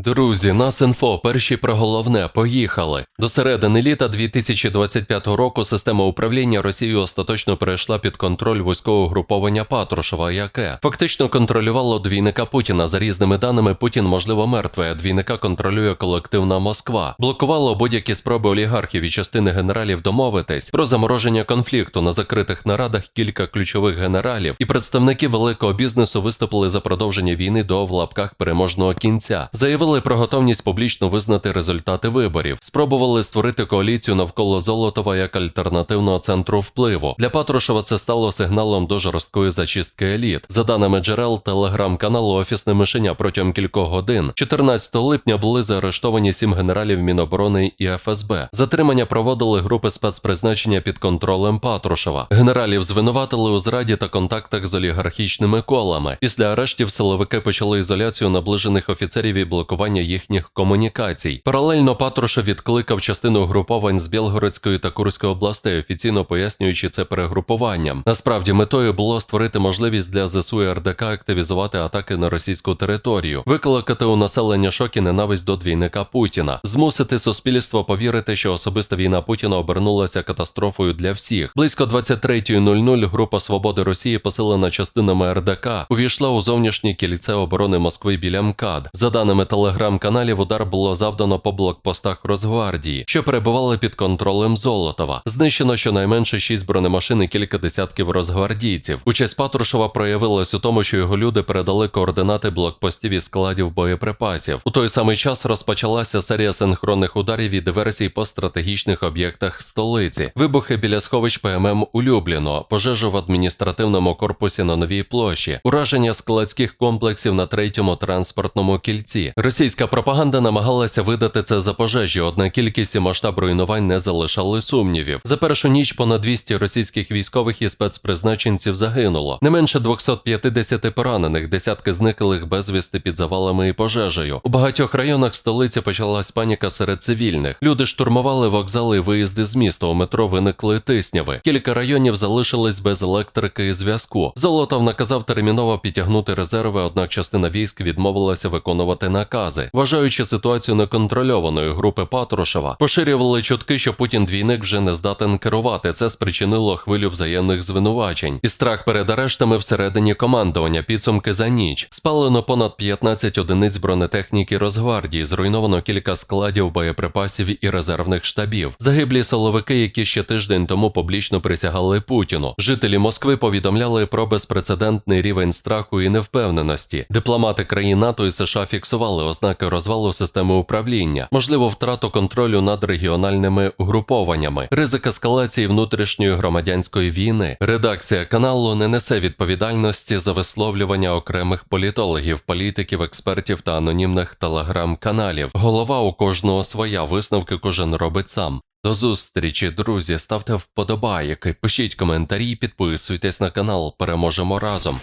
Друзі, нас інфо, перші про головне, поїхали. До середини літа 2025 року система управління Росією остаточно перейшла під контроль військового угруповання Патрушева, яке фактично контролювало двійника Путіна. За різними даними, Путін, можливо, мертвий, а двійника контролює колективна Москва. Блокувало будь-які спроби олігархів і частини генералів домовитись про замороження конфлікту на закритих нарадах. Кілька ключових генералів і представники великого бізнесу виступили за продовження війни до в лапках переможного кінця. Заявили про готовність публічно визнати результати виборів, спробували створити коаліцію навколо Золотова як альтернативного центру впливу. Для Патрушева це стало сигналом до жорсткої зачистки еліт. За даними джерел телеграм-каналу Офісне мишеня протягом кількох годин, 14 липня були заарештовані сім генералів Міноборони і ФСБ. Затримання проводили групи спецпризначення під контролем Патрушева. Генералів звинуватили у зраді та контактах з олігархічними колами. Після арештів силовики почали ізоляцію наближених офіцерів і блокування їхніх комунікацій. Паралельно Патрушев відкликав частину угруповань з Білгородської та Курської областей, офіційно пояснюючи це перегрупуванням. Насправді метою було створити можливість для ЗСУ і РДК активізувати атаки на російську територію, викликати у населення шок і ненависть до двійника Путіна, змусити суспільство повірити, що особиста війна Путіна обернулася катастрофою для всіх. Близько 23.00 група свободи Росії, посилена частинами РДК, увійшла у зовнішнє кільце оборони Москви біля МКАД. За даними телеграм-каналів, удар було завдано по блокпостах Росгвардії, що перебували під контролем Золотова. Знищено щонайменше шість бронемашин і кілька десятків розгвардійців. Участь Патрушева проявилась у тому, що його люди передали координати блокпостів і складів боєприпасів. У той самий час розпочалася серія синхронних ударів і диверсій по стратегічних об'єктах столиці, вибухи біля сховищ ПММ у Любліно, пожежу в адміністративному корпусі на новій площі, ураження складських комплексів на третьому транспортному кільці. Російська пропаганда намагалася видати це за пожежі, однак кількість і масштаб руйнувань не залишали сумнівів. За першу ніч понад 200 російських військових і спецпризначенців загинуло. Не менше 250 поранених, десятки зниклих безвісти під завалами і пожежею. У багатьох районах столиці почалась паніка серед цивільних. Люди штурмували вокзали і виїзди з міста. У метро виникли тисняви. Кілька районів залишились без електрики і зв'язку. Золотов наказав терміново підтягнути резерви, однак частина військ відмовилася виконувати накази, вважаючи ситуацію неконтрольованою. Групи Патрушева поширювали чутки, що Путін двійник вже не здатен керувати. Це спричинило хвилю взаємних звинувачень і страх перед арештами всередині командування. Підсумки за ніч спалено понад 15 одиниць бронетехніки Росгвардії, зруйновано кілька складів боєприпасів і резервних штабів. Загиблі силовики, які ще тиждень тому публічно присягали Путіну. Жителі Москви повідомляли про безпрецедентний рівень страху і невпевненості. Дипломати країн НАТО і США фіксували ознаки розвалу системи управління, можливо, втрату контролю над регіональними угрупованнями, ризик ескалації внутрішньої громадянської війни. Редакція каналу не несе відповідальності за висловлювання окремих політологів, політиків, експертів та анонімних телеграм-каналів. Голова у кожного своя висновки кожен робить сам. До зустрічі, друзі. Ставте вподобайки, пишіть коментарі, підписуйтесь на канал. Переможемо разом.